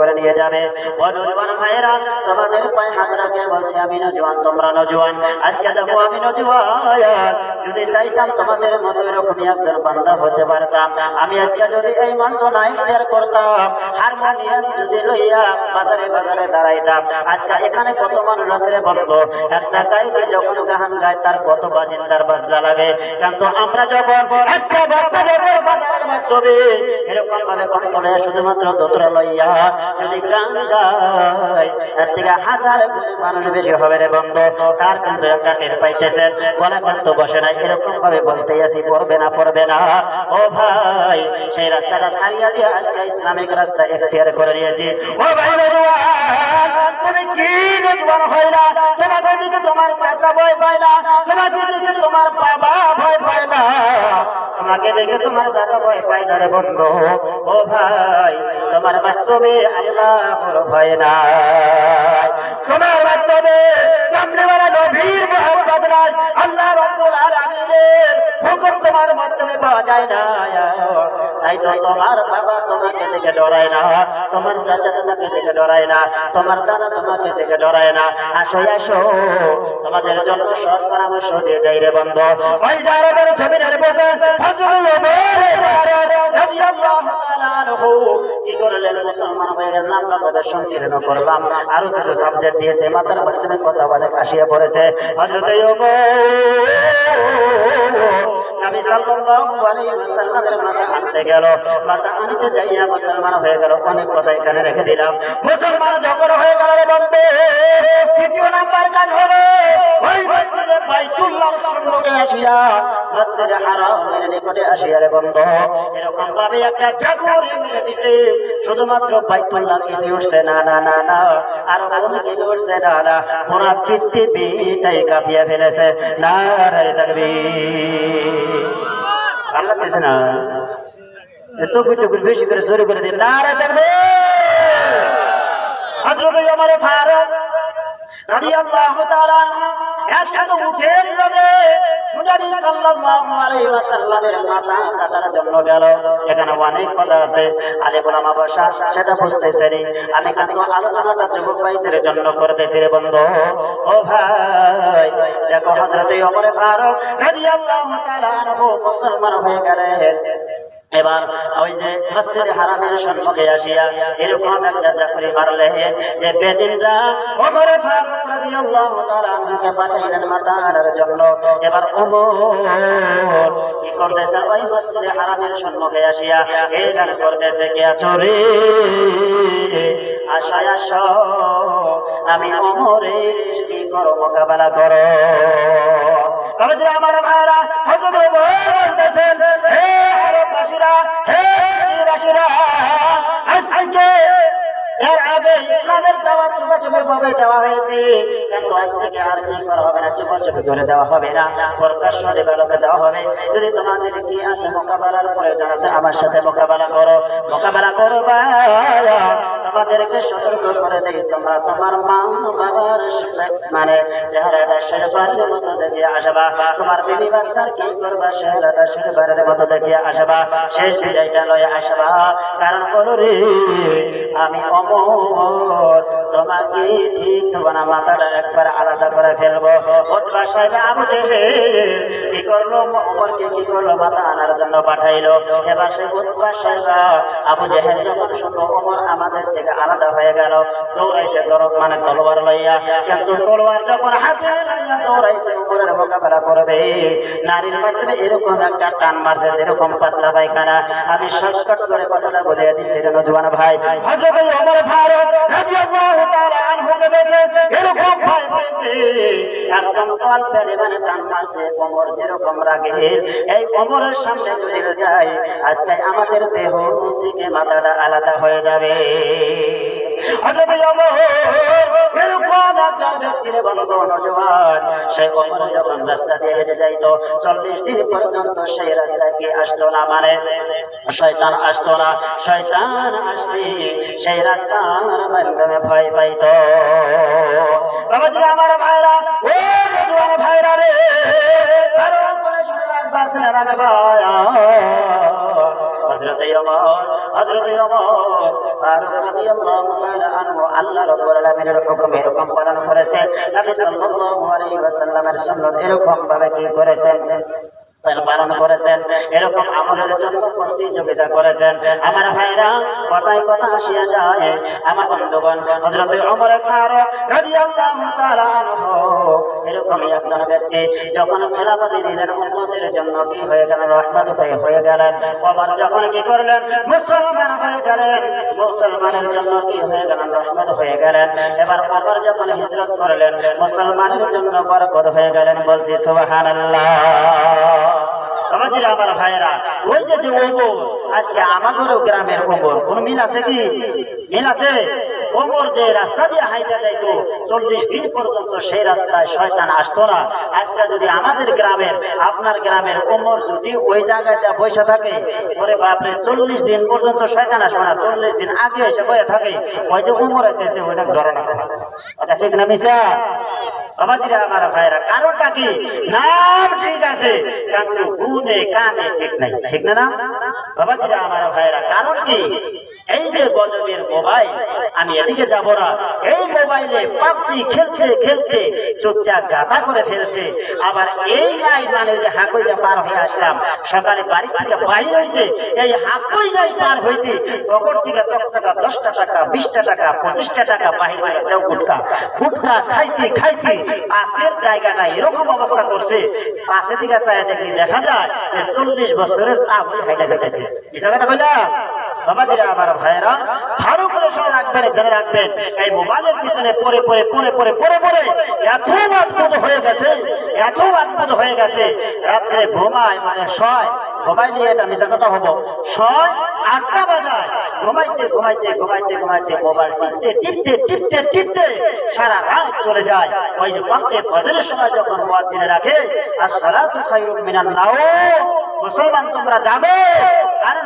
করে নিয়ে যাবে। তোমাদের পায়ে হাত রাখে, বলছে, আমি নজওয়ান, তোমরা নজওয়ান। আজকে দেখো, আমি নজওয়ান। যদি চাইতাম তোমাদের মতো এরকমই একজন হতে পারতাম। আমি আজকে যদি এই মঞ্চ নাই করতাম, হারমোনিয়াম যদি লইয়া বাজারে বাজারে দাঁড়াইতাম। আজকে এখানে কত মানুষ আছে রে বলতো একটা গায়কে যখন গান গায়, তার কত বাজিন্দার বাজনা লাগে। কিন্তু আমরা যখন একটা বাজারের মাধ্যমে এরকম ভাবে শুধুমাত্র দোতরা লইয়া যদি গায় এর থেকে হাজার মানুষ বেশি হবে রে বন্ধ। তার কিন্তু একটা টের পাইতেছে? গলা কিন্তু বসে নাই এরকম ভাবে বলতে আসি, পড়বে না পড়বে না। ও ভাই, সেই রাস্তাটা সারিয়া দিয়ে আজকে ইসলামিক রাস্তা এখতিয়ার করে নিয়েছি। ও ভাই তুমি কি নজওয়ান হয় না তোমাকে দিকে তোমার চাচা ভয় পায় না, তোমাকে দিকে তোমার বাবা ভয় পায় না। তোমাকে দেখে তোমার দাদা ভয় পায় না রে বন্ধু। ও ভাই তোমার মাধ্যমে আল্লাহর ভয় না তোমার মাধ্যমে মোহাম্মদ নাই। আল্লাহ রব্বুল তো তোমাদের জন্য পরামর্শ দিয়ে যাই রে বন্ধ। আরও কিছু সাবজেক্ট দিয়েছে। মাতার মাধ্যমে কথা অনেক আসিয়া পড়েছে। হযরত মুসলমান হয়ে গেল। অনেক কথা এখানে রেখে দিলাম। মুসলমান যখন হয়ে গেল রে মসজিদে হারামের নিকটে আসিয়া রে বন্ধু, এরকম ভাবে একটা দিছে। শুধুমাত্র বাইতুল্লাহ কে উঠছে, না না না না, আর না না, পুরা পৃথিবীটাই কাঁপিয়ে ফেলেছে। আল্লাহ বেশি করে জোরে করে দিন না রে তাকবীর। হযরত ওমর ফারুক রাদিয়াল্লাহু তাআলা একসাথে উঠে যাবে। নবী সাল্লাল্লাহু আলাইহি ওয়াসাল্লামের মাথা কাটার জন্য গেল। অনেক কথা আছে। আলে গোলামা বসা, সেটা বুঝতেছে রে আমি কিন্তু আলোচনাটা যুবক ভাইদের জন্য করতেছি রে বন্ধু। ও ভাই, দেখো হযরত ওমর ফারুক রাদিয়াল্লাহু তাআলা মুসলমান হয়ে গেলেন। এবার ওই যে মসজিদে হারামের সম্মুখে আসিয়া এরকম একটা চাকরি মারলে যে বেদিনরা ওমরে ফারুক রাদিয়াল্লাহু তাআলা আনহুকে পাঠাইলেন মাতার জন্য। এবার ওমর কি করতেছে? ওই মসজিদে হারামের সম্মুখে আসিয়া এই গান করতেছে, কে আছো রে? আশায় আসো আমি ওমরের কি করো মোকাবেলা করো। তবে যে আমার ভাইরা, হযরত ওমর বাসীরা আজকে এর আগে ইসলামের দাওয়া চুপা চুপে ভাবে দেওয়া হয়েছে। কিন্তু আজ থেকে আর কি করা দেওয়া হবে না। প্রকাশ্য দেবালোকে দেওয়া হবে। যদি তোমাদের কি আছে মোকাবেলার আমার সাথে মোকাবেলা করো। মোকাবেলা করো তোমাদেরকে সতর্ক করে দেই। তোমরা তোমার মা বাবার মানে চেহারাটা শেরবারের মতো দেখিয়ে আসবা। তোমার বিবি বাচ্চার কি করবা চেহারাটা শেরবারের মতো দেখিয়ে আসবা। শেষ বিদায়টা লয়ে আসবা। কারণ হলো রে, আমি অমর। তোমাকে ঠিক তোমার মাথাটা একবার আলাদা করে ফেলব। ওতবা সাহেব আবু কি করল, অমরকে কি করল, মাথা আনার জন্য পাঠাইলো। এবার সে উৎবা সাহেব আবু জেহেল যখন শুনলো, অমর আমাদের থেকে আলাদা হয়ে গেল। দৌড়াইছে দরদ মানে তলোয়ার লইয়া। কিন্তু তলোয়ার যখন হাতে লইয়া দৌড়াইছে, উপরের মোকাবেলা করবে। নারীর মাধ্যমে এরকম একটা টান মারছে যেরকম পাতলা পায়খানা। আমি শর্টকাট করে কথাটা বুঝিয়ে দিচ্ছি নজওয়ান ভাই। হযরত ওমর ফারুক রাদিয়াল্লাহু তাআলা আনহুকে দেখে এরকম মানে টান কোমর যেরকম এই কোমরের সামনে যায়, আজকে আমাদের দেহ থেকে মাথাটা আলাদা হয়ে যাবে। ওমর ব্যক্তির যখন রাস্তা দিয়ে হেঁটে যাইতো। চল্লিশ দিন পর্যন্ত সেই রাস্তায় কি আসতো না মানে শয়তান আসতো না। শয়তান আসলে সেই রাস্তার ভয় পাইতো। আমার ভাইরা, ও ভাইরা রে রাখবা হযরত ওমর হযরত ওমর ফারুক রাদিয়াল্লাহু তাআলা আনহু আল্লাহ রাব্বুল আলামিনের হুকুম এরকম করেছে। এরকম ভাবে কি পালন করেছেন। এরকম আমলের জন্য প্রতিযোগিতা করেছেন। আমার ভাইরা, কথায় কথা আসিয়া যায়। আমার বন্ধুগণ আনহু এরকম একজন ব্যক্তি যখন জন্য কি হয়ে গেলেন? রহমত হয়ে গেলেন। যখন কি করলেন? মুসলমান হয়ে গেলেন। মুসলমানের জন্য কি হয়ে গেলেন? রহমত হয়ে গেলেন। এবার ওমর যখন হিজরত করলেন, মুসলমানের জন্য বরকত হয়ে গেলেন বলছি, সুবহানাল্লাহ। সমাজের আমার ভাইয়েরা, ওই যে যে আজকে আমাদেরও গ্রামের ওমর, কোন মিল আছে কি? মিল আছে? ওমর যে রাস্তা দিয়ে হাইটা যাইতো, চল্লিশ দিন পর্যন্ত সেই রাস্তায় শয়তান আসতো না। আজকে যদি আমাদের গ্রামের, আপনার গ্রামের ওমর যদি ওই জায়গায় যা বসে থাকে, ওরে বাপরে, চল্লিশ দিন পর্যন্ত শয়তান আসবে না, চল্লিশ দিন আগে এসে বসে থাকে। ওই যে ওমর আইতেছে ওইটা ধরনা। এটা ঠিক না মিশা? বাবাজিরা, আমার ভাইরা কারণটা কি? নাম ঠিক আছে, কিন্তু গুণে কানে ঠিক নাই। ঠিক না না? বাবাজিরা, আমার ভাইরা কারণ কি? এই যে গজবের মোবাইল, আমি এদিকে যাব না। এই মোবাইলে পাবজি খেলতে খেলতে চোখটা গাতা করে ফেলছে। আবার এই নাই মানে যে হাঁকইটা পার হয়ে আসলাম। সকালে বাড়ি থেকে বাইরে হয়েছে এই হাঁকই নাই পার হইতে পকর থেকে চকচকা দশটা টাকা, বিশটা টাকা, পঁচিশটা টাকা বাহির হয়ে দেও গুটকা। গুটকা খাইতে খাইতে পাশের জায়গাটা এরকম অবস্থা করছে। পাশে দিকে চায় দেখলি দেখা যায় যে চল্লিশ বছরের তাপ হয়ে হাইটা ফেলেছে বিষয় কথা কইলাম করে সবাই রাখবেন রাখবেন, এই মোবাইলের পিছনে পরে পরে পরে পরে পরে পরে হয়ে গেছে হয়ে গেছে, রাত্রে ঘুমায় মানে নিয়ে এটা কথা ঘুমাইতে ঘুমাইতে ঘুমাইতে ঘুমাইতে মোবাইল টিপতে টিপতে টিপতে টিপতে সারা চলে যায়। সময় যখন রাখে মুসলমান তোমরা যাবে কারণ